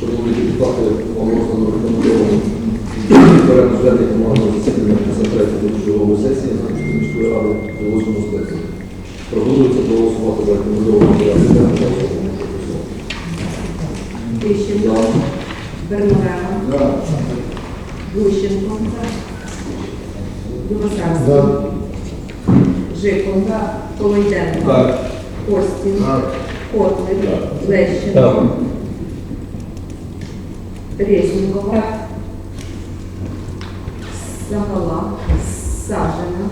Шановні депутати, оголошено рекомендовано порядок зведення командного засідання 53 чергової сесії Знам'янської міської ради у 8 скликанні. Пропонується проголосувати за рекомендований порядок денний за основу. Прошу Тищенко, Берновена, Глущенко, Білосарський, Жиков, Колойденко, Костін, Котлик, Лещенко, Резнікова, Сагала, Сажина,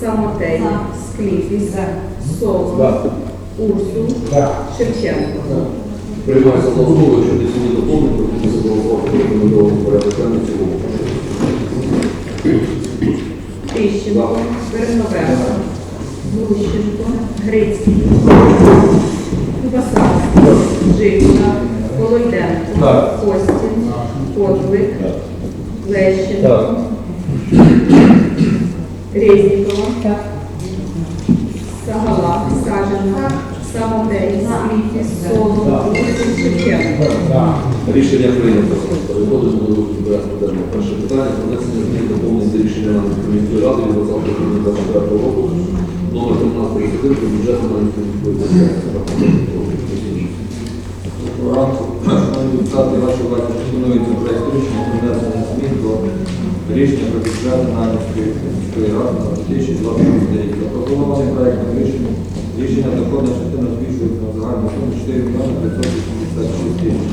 Самотей, Скліфіс, Солон, Урсул, Шевченко. Приймається за основу, якщо не сьогодні доповнити, пропонується проголосувати за рекомендований порядок денний в цілому. Тищенко, Верновенко, Глущенко, Грицький, Кубасарський, Житна, Волойденко, Костін, Котлик, Лещенко, Резнікова, Сагала, Сажина, Самотей, Світі, Соло, Шевченко. Рішення прийнято. Переходимо до порядку денного. Перше питання про внесення змін до повністю рішення міської ради від 20 грудня 2024 року номер 1331 про бюджет Нанської міської ранку. Шановні депутати, ваші увазі пропонується проект рішення про внесення змін до рішення про бюджет Нанівської міської ради на 2026 рік. Запропонований проектом рішення рішення доходна частина збільшується на загальну суму 4 мільйони 586 тисяч.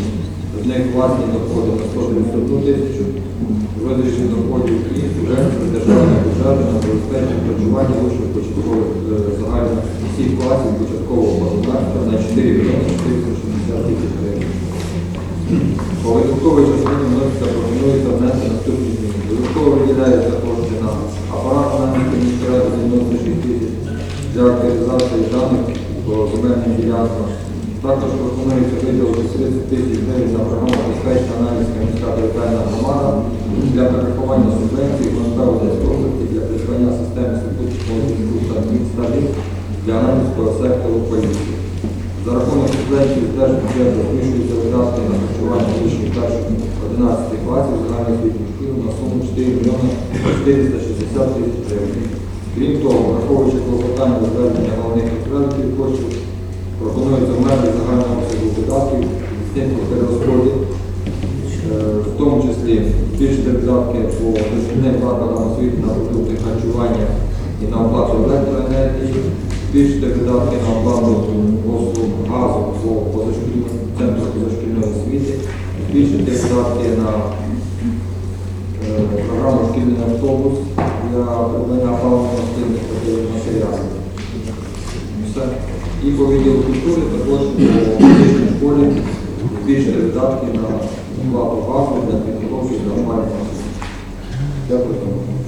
З них власні доходи на 191 тисячу, витрачені доходів і субвенції державного бюджету на забезпечення харчування вищих початкових е, загальних всіх класів початкового образування на 4 мільйони 460 тисяч гривень. По видатковій частині вноситься пропонується внести наступні зміни. Додатково виділяється кошти на апарат на ради 96 тисяч для активізації даних по земельним ділянкам. Також пропонується виділити 30 тисяч гривень на програму безпечна аналізка міська територіальна громада для нарахування субвенцій і поставлення розвитки для придбання системи та міста для аналізського сектору поліції. За рахунок субвенцій з держбюджету збільшуються видатки на харчування учнів перших 11 класів загальної освітньої шкіл на суму 4 мільйони 460 тисяч гривень. Крім того, враховуючи клопотання затвердження головних розпорядків коштів, пропонується в межах загального обсягу видатків здійснити перерозподіл, е, в тому числі збільшити видатки по дошкільним закладам освіти на продукти харчування і на оплату електроенергії, збільшити видатки на оплату послуг газу по позашкільному центру позашкільної освіти, збільшити видатки на е, програму шкільний автобус для придбання паливно-мастильних матеріалів. Все. І по відділу культури також по музичній школі збільшити видатки на оплату газу для підготовки до опалення. Дякую.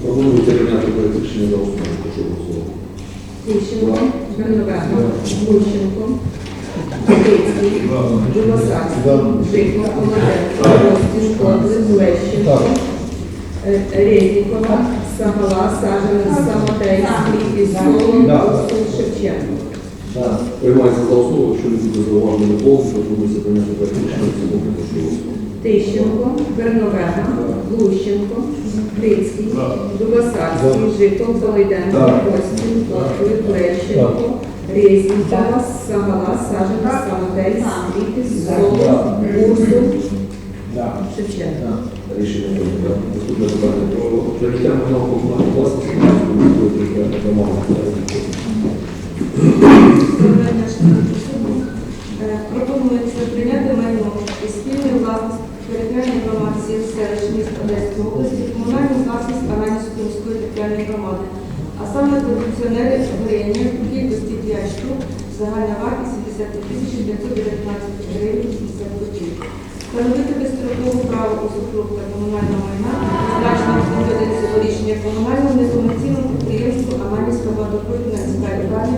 Пропонується прийняти проект рішення за основу. Прошу голосувати. Тищенко, Берновена, Лущенко, Кирицький, Білосарський, Житко, Володенко, Костін, Котлик, Лещенко, е, Резнікова, Сагала, Сажена, Самотей, Сліпі, Солон, Костін, Шевченко. Приймається за основу, якщо не буде зауважено повністю, пропонується прийняти рішення в цілому. Прошу. Тищенко, Берновена, Глущенко, Грицький, Дубасарський, Житов, Долайденко, Костін, Котлик, Лещенко, Резнікова, Сагала, Сажена, Самотей, Сліпі, Солон, Урсул, Шевченко. Рішення прийнято. Наступне. Е, Пропонується прийняти майно і спільну власність територіальної громади сіл селищ міста Одеської області, комунальну власність Аранівської міської територіальної громади, а саме кондиціонери горіння в кількості 5 штук, загальна вартість 70 тисяч 919 гривень 80 копійок. Безстрокову право усufрукта комунального майна, 1 цього рішення комунального некомерційного підприємства Аманівська водопровідна лікарня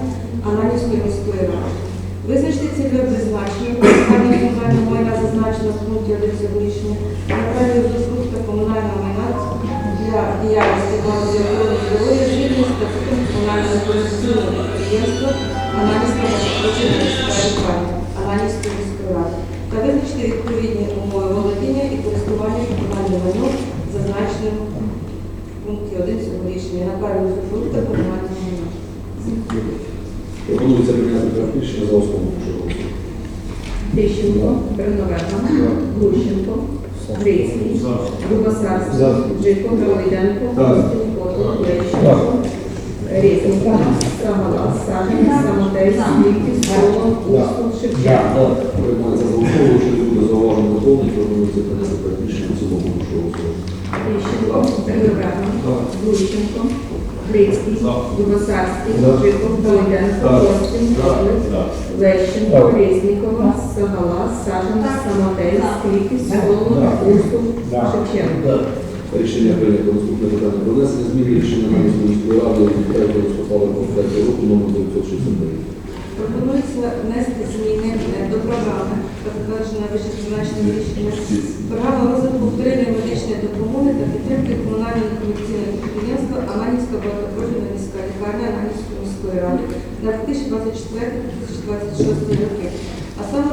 Ананівської міської ради. Визначити цільове призначення використання комунального майна зазначено в пункті 1 цього рішення, направити усufрукта комунального майна для діяльності охорони здоров'я згідно статутом комунального некомерційного підприємства Ананівська водопровідна лікарня ради та визначити відповідні умови володіння і користування комунальним майном, зазначеним в пункті 1 цього рішення. На праві usufructa комунального майна. Пропонується прийняти проект рішення за основу. Тищенко, Берновена, Глущенко, Грицький, Дубасарський, Житко, Долайденко, Костін, Котлик, Лещенко, Резнікова, Сагала, Сажена, Самотей, Сліпі, Солон, Урсул, Шевченко. Приймається за основу, не буде зауважено повністю, пропонується прийняти проект рішення в. Рішення прийнято. Наступне питання. Про внесення змін рішення Кам'янської міської ради від 3 листопада 23 року номер 969. Пропонується внести зміни е, до програми, затверджена вище зазначеним рішенням. Програма розвитку вторинної медичної допомоги та підтримки комунального некомерційного підприємства Аманівська багатопрофільна міська лікарня Аманівської міської ради на 2024-2026 роки. А саме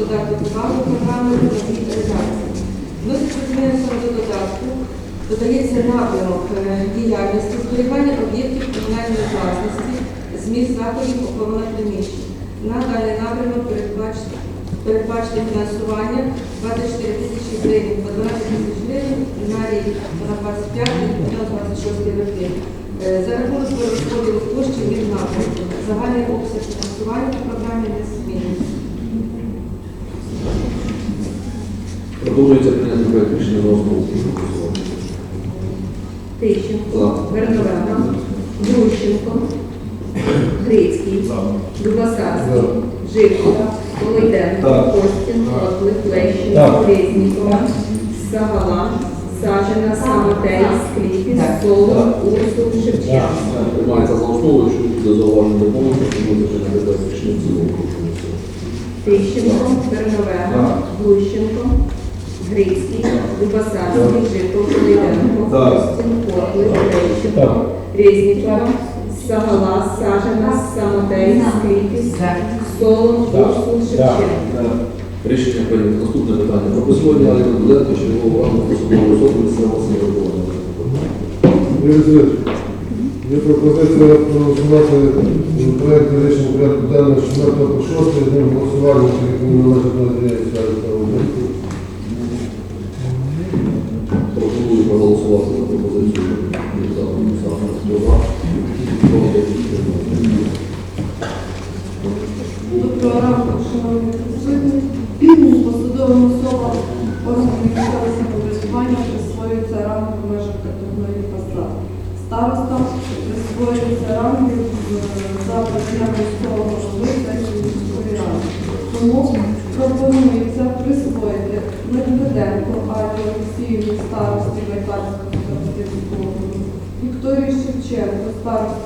додаток увагу програми новій редакції. Вноситься зміни до додатку. Додається напрямок е, діяльності зберігання об'єктів комунальної власності, зміст заходів охорони приміщень. На даний напрямок передбач- передбачено фінансування 24 тисячі гривень по 12 тисяч гривень на рік на 25 на 26 роки. Е, За рахунок перерозподілу коштів від напрямку. Загальний обсяг фінансування по програмі не змінюється. Пропонується прийняти проект рішення за основу. Тищенко, За. Берновена, Глущенко, Грицький, Дубасарський, Житко, Волойденко, Костін, Котлик, Лещенко, Резнікова, Сагала, Сажена, Самотей, Скліпіс, Солон, Урсул, Шевченко. Приймається за основу, якщо буде зауважено повністю, пропонується прийняти проект рішення в цілому. Прошу голосувати. Тищенко, Берновена, Глущенко, Грицький, Дубасанський, Житов, Поліденко, Стінко, Левченко, Резнікова, Сагала, Сажина, Самотей, Скрипіс, Солон, Урсул, Шевченко. Рішення прийнято. Наступне питання. Про посьогодні Олега Дуленко, що його увагу особливо особливо місцевого самоврядування. Є пропозиція проголосувати проєкт рішення порядку денного 4 по 6, з ним голосування, що відповідно належить на 9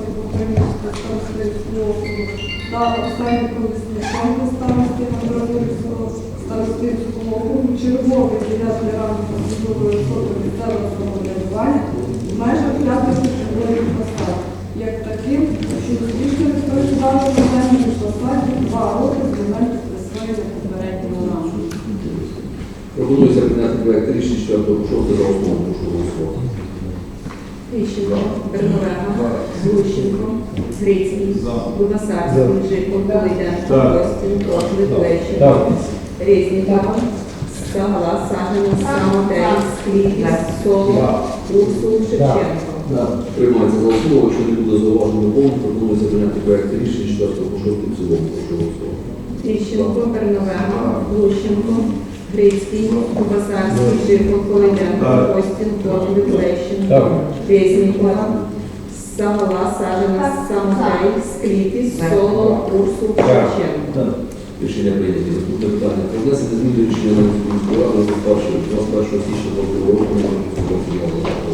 Українського округу та Оксані Колесниченко, старості на Андронівського старостинського округу, черговий дев'ятий ранку процедурою особи місцевого самоврядування в межах п'ятих категорій посад, як таким, що успішно відповідали питанню посаді два роки з моменту присвоєння попереднього нам. Пропонується прийняти проект рішення 4 по 6 за основу. Прошу голосувати. Тищенко, Берновega, Глущенко, Грицький, Лугасарський, Жиков, Колейденко, Костін, Котлик, Лещенко, Резнікова, Сагала, Сажина, Самотей, Скліпіс, Соло, Урсул, Шевченко. Приймається за основу, якщо не буде зауважено доповнень, пропонується прийняти проект рішення 4 по 6 в цілому. Прошу голосувати. Тищенко, Берновega, Глущенко, Грицький, Лугасарський, Жиков, Колейденко, Костін, Котлик, Лещенко, Резнікова, Сагала, Сажина, Самотей, Скліпіс, Соло, Урсул, Шевченко. Рішення прийняті. Питання. Про внесення змін до рішення на міської ради від 21 січня 2022 року. Номер 122.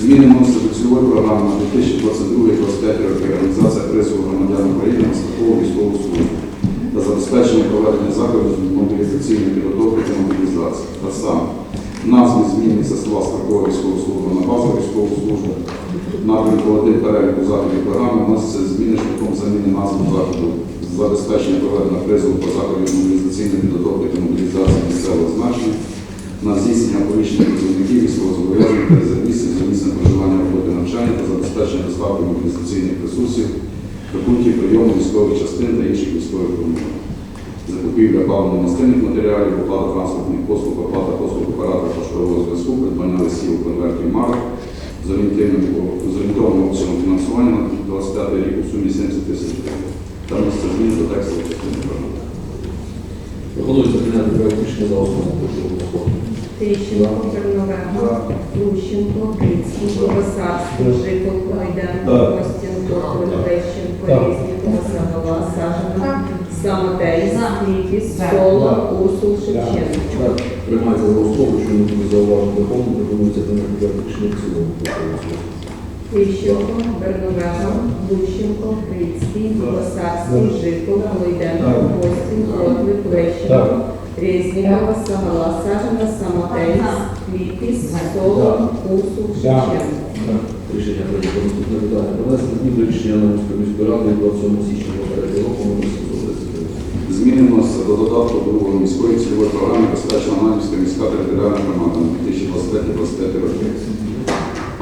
Зміни вносяться цільової програми на 2022-2025 роки організація призову громадян України на страхову військову службу та забезпечення проведення заходів мобілізаційної підготовки та мобілізації. Та саме назви змінюються слова страхова військова служба на базову військову службу. Напрямку один переліку заходів програми вносяться зміни шляхом заміни назви заходу забезпечення проведення призову та заходів мобілізаційної підготовки та мобілізації місцевого значення на здійснення оповіщення працівників військовозобов'язаних та резервістів за місцем проживання роботи навчання та забезпечення доставки мобілізаційних ресурсів до пунктів прийому військових частин та інших військових формувань. Закупівля паливно-мастильних матеріалів, оплата транспортних послуг, оплата послуг оператора поштового зв'язку, придбання листів, конвертів марок з орієнтовним з обсягом фінансування на 25 рік у сумі 70 тисяч гривень. Та вноситься зміни до текстової частини програми. Пропонується прийняти проект рішення за основу. Прошу. Тищенко, Берновega, Глущенко, Грицький, Лугасарський, Жиков, Котлик, Резнікова, Сагала, Сажина, Самотей, Скліпіс, Соло, Урсул, Шевченко. Приймається за основу, що не буде зауважено доповнень, пропонується прийняти проект рішення в цілому. Тищенко, Берновega, Глущенко, Грицький, Лугасарський, Жиков, Колейденко, Костін, Котлик, Лещенко, Резнікова, Сагала, Сажина, Самотей, Соло, Урсул, Шевченко. Рішення прийнято. Наступне питання. Про внесення змін до рішення Аномської міської ради 27 січня 2023 року номер 739. Зміни до міської цільової програми «Безпечна Манівська міська територіальна громада на 2025-2025 роки.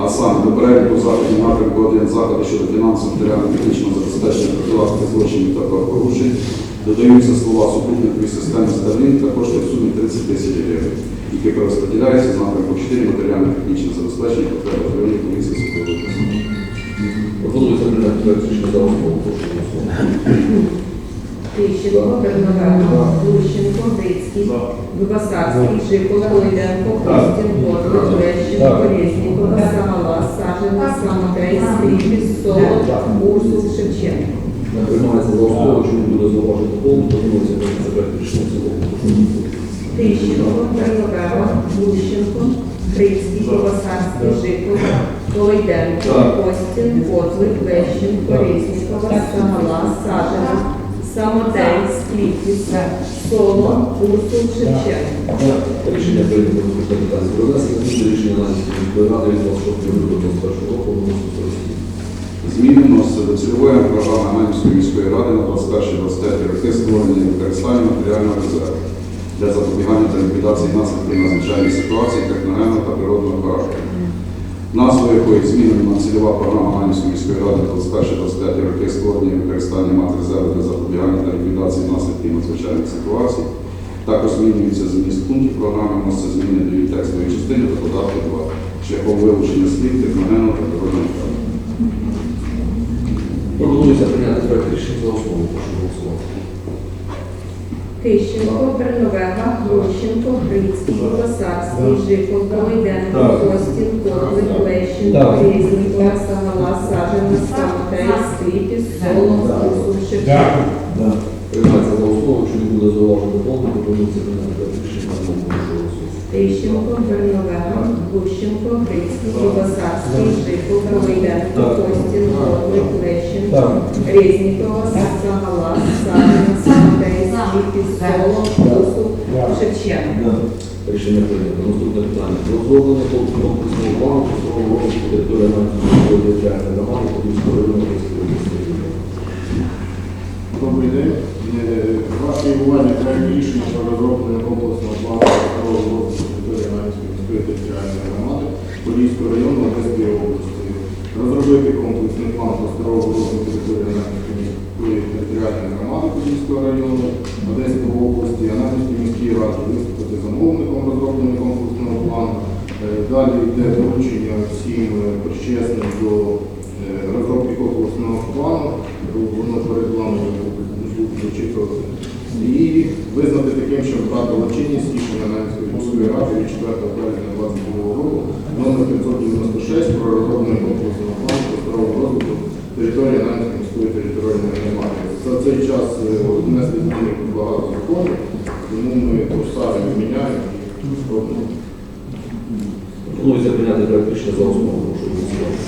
А саме до переліку заходів напрямку один заходи щодо фінансово-матеріально-технічного забезпечення профілактики злочинів та правопорушень додаються слова супутникові системи Starlink та кошти в сумі 30 тисяч гривень, які перерозподіляються з напрямку 4 матеріально-технічне забезпечення потреб районів поліції судової прийняти проект рішення за основу. Тищенко, Берновega, Глущенко, Грицький, Лугасарський, Жиков, Колейденко, Костін, Котлик, Лещенко, Резнікова, Сагала, Сажина, Самотей, Скліпіс, Соло, Урсул, Шевченко. Приймається за основу, не буде зауважено доповнень, пропонується прийняти проект рішення в цілому. Тищенко, Берновega, Глущенко, Грицький, Лугасарський, Жиков, Колейденко, Костін, Котлик, Лещенко, Резнікова, Сагала, Сажина, Самотей, Скліпіс, Соло, Урсул, Шевченко. Рішення прийнято. Про внесення змін рішення Аномської міської ради від 26 лютого 2021 року номер 147. Зміни вносяться цільової програми Манівської міської ради на 21-25 роки створення і використання матеріального резерву для запобігання та ліквідації наслідків надзвичайних ситуацій техногенного та природного характеру. Назвою якої змінена цільова програма Манівської міської ради на 21-25 роки створення і використання матрезерву для запобігання та ліквідації наслідків надзвичайних ситуацій. Також змінюється зміст пунктів програми, вносяться зміни до її текстової частини та додатку 2 шляхом вилучення слів техногенного та природного характеру. Пропонується прийняти проект рішення за основу. Прошу голосувати. Тищенко, Берновega, Грощенко, Грицький, Лугасарський, Жиков, Колейденко, Костін, Котлик, Лещенко, Різник, Сагала, Сажина, Самотей, Скліпіс, Соло, Урсул, Основу, що не буде зауважено доповнень, пропонується прийняти рішення цілому. Прошу. Тищенко, Берновega, Глущенко, Грицький, Богосарський, Жиков, Ковайденко, Костін, Котлик, Лещенко, Резнікова, Сагала, Савина, Самотейський, Пістоло, Косу, Шевченко. Рішення прийнято. Наступне питання. Розроблення комплексного плану стосовно розвитку території Івано-Франківської територіальної громади Подільського району Київської області. Добрий день. Е, Ваше рішення про розроблення комплексного плану здорового розвитку території Іванівської міської територіальної громади Подільського району Одеської області. Розробити комплексний план здорового розвитку території Іванівської міської територіальної громади Подільського району Одеської області, Ананівській міській раді виступити замовником розроблення комплексного плану. Е, Далі йде доручення всім е, причесним до чинність рішення Нанської міської ради від 4 березня 2022 року номер 596 про розроблення комплексного плану по здорового розвитку території Нанської міської територіальної громади. За цей час е, внесли зміни багато законів, тому ми поставимо, міняємо і. Пропонується прийняти проект рішення за основу. Прошу голосувати.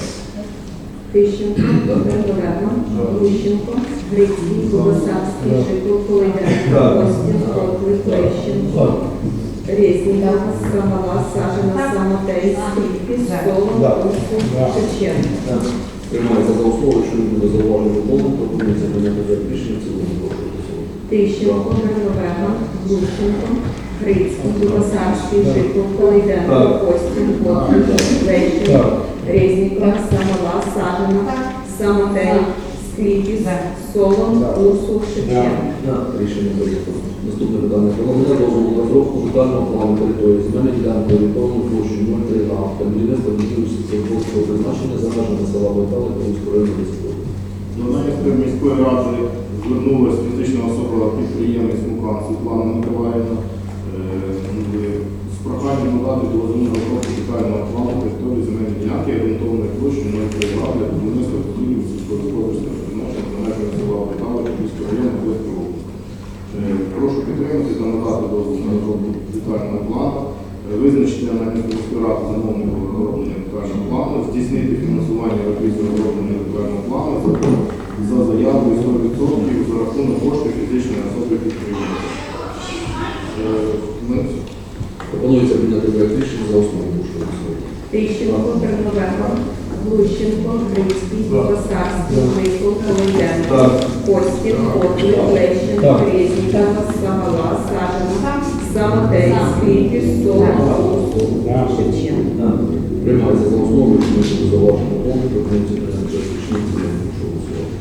Тищенко, Берновega, Глущенко, Грицький, Ковайденко, Костін, Котлик, Лещенко, Резнікова, Сагала, Сажина, Самотейський, Пістоло, Косу, Шевченко. Приймається за основу, якщо не буде зауважень доповнень, пропонується прийняти рішення цілому. Прошу голосувати. Тищенко, Берновega, Глущенко, Грицький, Богосарський, Жиков, Ковайденко, Костін, Котлик, Лещенко, Резнікова, Самала, Сажина, Самотей, Скліпіс, Солон, Урсул, Шевченко. Рішення прийнято. Наступне питання. Про надання дозволу розробку детального плану території земельної ділянки орієнтовною площею 0,3 га та будівництва будівлі сільськогосподарського призначення за межами села Байтали Київського району Лисичанського. До Донецької міської ради звернулася фізична особа підприємець Мукан Світлана Миколаївна е, з проханням надати дозвіл на розробку детального плану території земельної ділянки орієнтовної площі 0,3 га для будівництва будівлі сільськогосподарського призначення за межами села Байтали Київського району Лисичанського області. Е, Прошу підтримати та надати дозвіл на розробку детального плану, е, міської ради розроблення детального плану, здійснити фінансування робіт розроблення детального плану за- за заявою 100% за рахунок коштів фізичної особи підприємства. Е, Пропонується прийняти проект рішення за основу. Тищенко, Берновega, Глущенко, Грицький, Богосарський, Жиков, Ковайденко, Костін, Котлик, Лещенко, Резнікова, Сагала, Сажина, Самотей, Скліпіс, Солон, Урсул, Приймається за основу, якщо не буде зауважень доповнень, пропонується прийняти проект рішення цілому. Голосувати.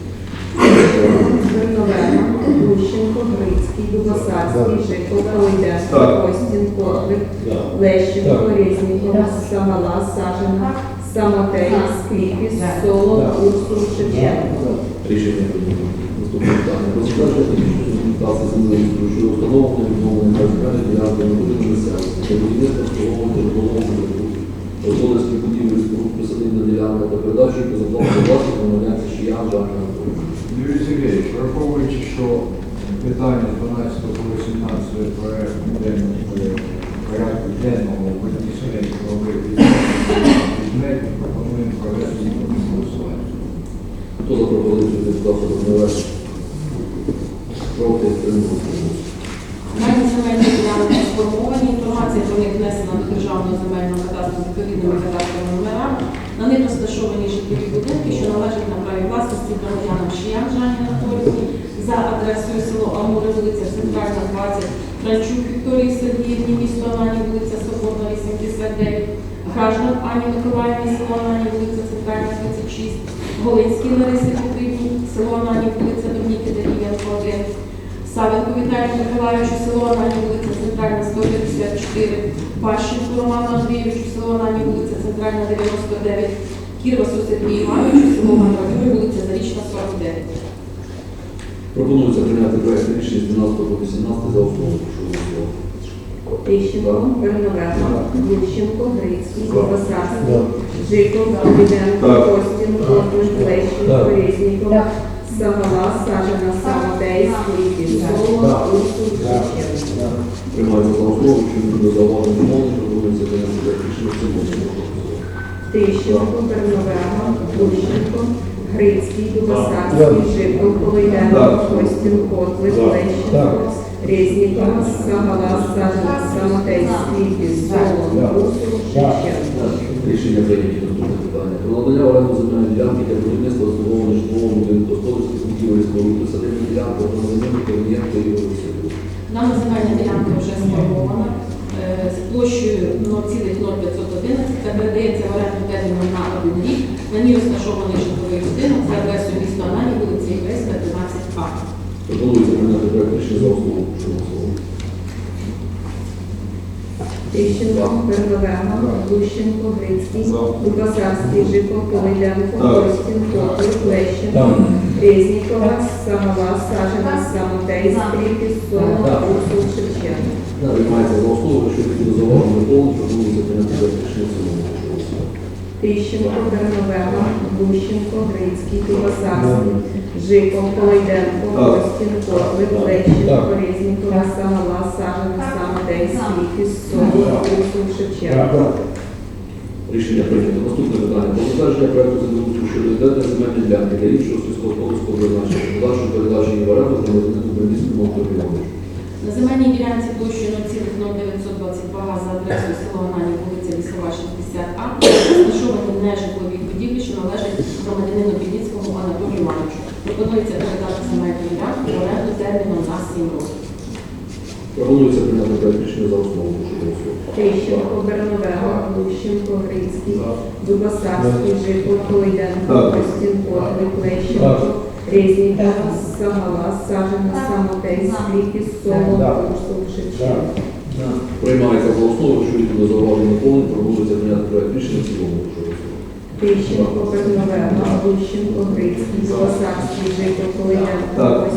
Берновega, Глущенко, Грицький, Богосарський, Жиков, Ковайденко, Костін, Котлик, Лещенко, Резнікова, Сагала, Сажина, Самотей, Скліпіс, Солон, Урсул, Шевченко. Рішення прийнято. Наступне питання. Про затвердження технічної документації землеустрою щодо встановлення відновлення та ділянки на будинку місцевості та будівництва обслуговування житлового будинку, господарських будівель, споруд присадибна ділянка та передачі по власних громадянці Шиян Жанна Анатолійовна. Юрій Сергійович, враховуючи, що питання 12 по 18 порядку денного порядку денного винесення голови предметів, пропонуємо провести голосування. Хто за пропозицію депутата Донець? Проти підтримку. Мене земельні ділянки сформовані, інформація про них внесена до державного земельного кадастру з відповідними кадастровими номерами. На них розташовані житлові будинки, що належать на праві власності громадянам Шиян Жанні Анатолійовні за адресою село Амури, вулиця Центральна, 20, Франчук Вікторії Сергіївні, місто Анані, вулиця Соборна, 89, Граждан Ані Миколаївні, село Анані, вулиця Центральна, 36, Голинській Ларисі Петрівні, село Анані, вулиця Домніки Дерев'янко, 1, Савенко Віталію Миколаївичу, село Анані, вулиця Центральна, 154, Пащенку Роману Андрійовичу, село Анані, вулиця Центральна, 99, Кірвасу Сергію Івановичу, село Гангавюри, вулиця Зарічна, 49. Пропонується прийняти проект рішення з 12 по 18 за основу. Прошу голосувати. Тищенко, Берновega, Глущенко, Грицький, Богосарський, Жиков, Давиденко, Костін, Котлик, Лещенко, Резніков, Сагала, Сажена, Самотей, Скрипі, Соло, Урсул, Шевченко. Приймається за основу, що буде пропонується рішення в цілому. Тищенко, Берновера, Лущенко, Грицький, Дубасарський, Житов, Колейденко, Костін, Котлик, Лещенко, Резнікова, Самотей, Скрипі, Соло, Урсул, Шевченко. Рішення прийняті. Наступне питання. Про надання оренду земельної ділянки для будівництва обслуговування житлового будинку господарських будівель і споруд садибної ділянки Ігорю Васильовичу. Дана земельна ділянка вже сформована е, з площею 0,0511 та передається в оренду терміном на один рік. На ній розташований житловий будинок за адресою міста Анані, вулиця Єврейська, 12А. Пропонується прийняти проект рішення за основу. Тищенко, Берновера, Лущенко, Грицький, Дубасарський, Житов, Колейденко, Так. Костін, Котлик, Лещенко, Резнікова, Сагала, Сажена, Самотей, Скрипі, Соло, Урсул, Шевченко. Приймається за основу, що не буде зауважень пропонується прийняти проект рішення Тищенко, Берновера, Лущенко, Грицький, Дубасарський, Житов, Колейденко, Так. Костін, Котлик, Лещенко, Резнікова, Сагала, Сажена, Самотей, Скрипі, Соло, Шевченко. Рішення прийнято. Наступне питання. Про затвердження проекту землеустрою щодо відведення земельної ділянки для іншого сільськогосподарського призначення, подальшої передачі її в оренду громадянину Бендійському Антону Івановичу. На земельній ділянці площею 0,0922 га за адресою село Анані, вулиця Лісова, 60А, розташовані нежитлові будівлі, що належать громадянину Бідніцькому Анатолію Івановичу. Пропонується передати земельну ділянку в оренду терміном на 7 років. Пропонується прийняти проект рішення за основу. Прошу голосувати. Тищенко, Берновера, Лущенко, Грицький, Дубасарський, Житов, Колейденко, Так. Костін, Котлик, Сагала, Сажена, Самотей, Скрипі, Соло, Урсул, Шевченко. Приймається за основу, що відповідно зауважень доповнень, пропонується прийняти проект рішення в цілому. Прошу. Тищенко, Лущенко, Грицький, Житов, Резнікова,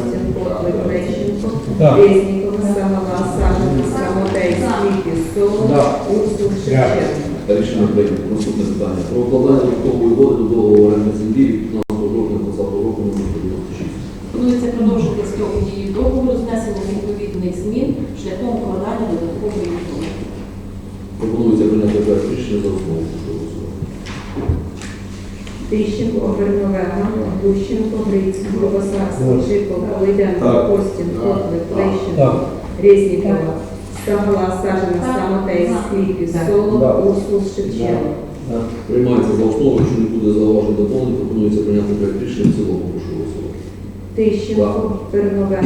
Соло, Урсул, Шевченко. Рішення прийнято. Наступне питання. Про укладання додаткової угоди до договору оренди землі від 15 жовтня 2020 року номер 196. Пропонується продовжити строк дії договору з внесенням відповідних змін шляхом укладання додаткової угоди. Пропонується прийняти проект рішення за основу. Голосувати. Тищенко, Берновера, Лущенко, Грицький, Дубасарський, Житов, Колейденко, Так. Костін, Котлик, Лещенко, Резнікова, Сагала, Сажена, Самотей, Скрипі, Соло, Урсул, Шевченко. Приймається за основу, що не буде зауважень доповнень, пропонується прийняти проект рішення в цілому. Прошу голосувати. Тищенко, Берновера,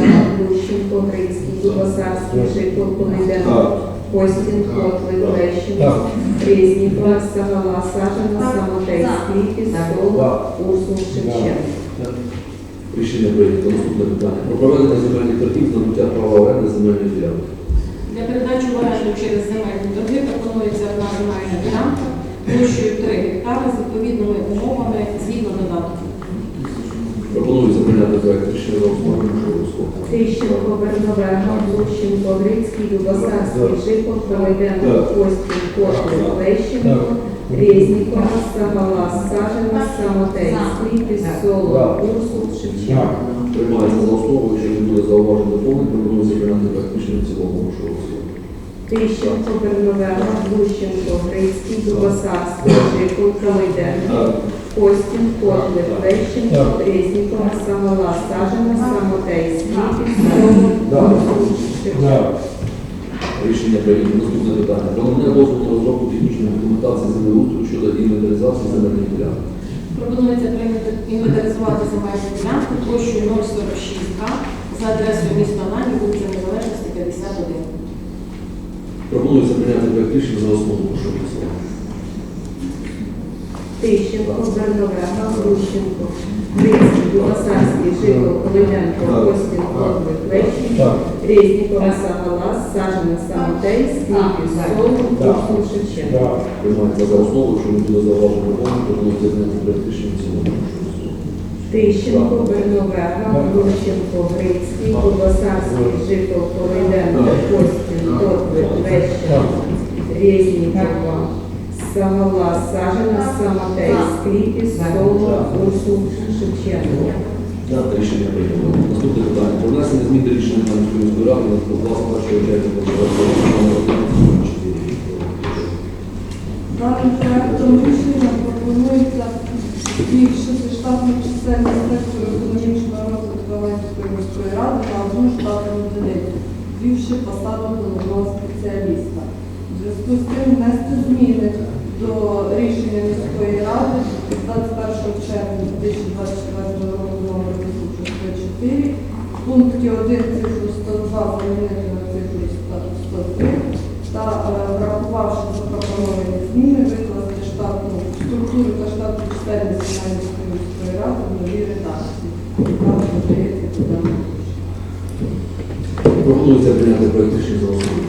Лущенко, Грицький, Дубасарський, Житов, Колейденко, Так. Костін, Котлик, Лещенко, Резнікова, Сагала, Сажена, Самотей, Скрипі, Соло, Урсул, Шевченко. Рішення прийнято. Наступне питання. Про проведення земельних торгів на набуття права оренди земельної ділянки. Для передачі в оренду через земельні торги пропонується одна земельна ділянка площею 3 гектари з відповідними умовами згідно додатку. Пропонується прийняти проект рішення за основу. Прошу голосувати. Тищенко, Берновера, Лущенко, Грицький, Дубасарський, Житов, Колейденко, Так. Костін, Котлик, Лещенко, Резнікова, Сагала, Сажена, Самотей, Скрипі, Соло, Урсул, Шевченко. Приймається за основу, що не буде зауважень доповнень, пропонується прийняти проект рішення в цілому. Тищенко, Берновера, Лущенко, Грицький, Дубасарський, Житов, Колейденко, Так. Костін, Котлик, Лещенко, Резнікова, Сагала, Сажена, Самотей, Соло, Рішення прийнято. Наступне питання. Про надання розробку технічної документації землеустрою щодо інвентаризації земельних ділянок. Пропонується інвентаризувати земельну ділянку площею 046 га за адресою міста Анані, вулиця Незалежності, 51. Пропонується прийняти проект рішення за основу. Прошу голосувати. Тищенко, Берновера, Лущенко, Грицький, Дубасарський, Житов, Колейденко, Костін, Котлик, Лещенко, Резнікова, Сагала, Сажена, Самотей, Скрипі, Соло, Урсул, Шевченко. Приймається за основу, що не буде зауважень доповнень, пропонується прийняти проект рішення в цілому. Тищенко, Берновера, Лущенко, Грицький, Дубасарський, Житов, Колейденко, Костін, Котлик, Лещенко, Резнікова, Сагала, Сажена, Самотей, Скрипі, Соло, Урсул, Шевченко. Рішення прийнято. Наступне питання. Про внесення змін до рішення Кам'янської міської ради на власне першого червня 2024 Даним проектом рішення пропонується збільшити штатну чисельність сектору економічного розвитку Галинської міської ради на одну штатну одиницю, звівши посаду головного спеціаліста. У зв'язку з цим внести зміни до рішення міської ради 21 червня 2024 року номер 864 в пункті 1 цифру 102 замінити на цифру 103 та е, врахувавши запропоновані зміни, викласти штатну структуру та штатну чисельність Іванівської міської ради в новій редакції, яка надається до даного рішення. Пропонується прийняти проект рішення за основу.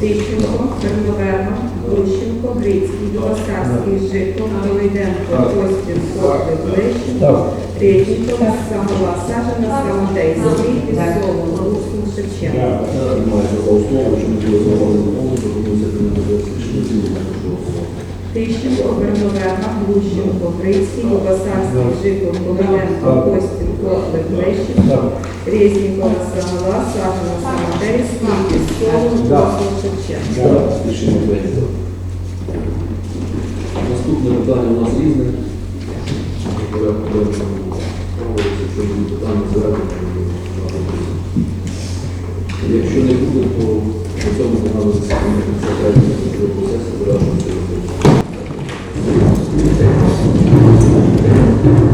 Тищенко, Терноверма, Глущенко, Грицький, Білосарський, Житко, Волойденко, Костін, Котлик, Лещенко, Реченко, Самова, Сажена, Самодейський, Пісово, Лусин, Шевченко. Приймається за основу, що не було доповнення, пропонується прийняти проект рішення в цілому. Тищенко, Терноверма, Глущенко, Грицький, Білосарський, Житко, Волойденко, Костін, Котлик, Лещенко, Резнікова, Самова, Сажена, Самодейський, Пісово, Лусин, Шевченко. Рішення прийнято. Наступне питання у нас різне. Порядку проводиться, Якщо питання звернення, якщо не буде, то на цьому пленарному засіданні 53 процесу вирішується. Thank you.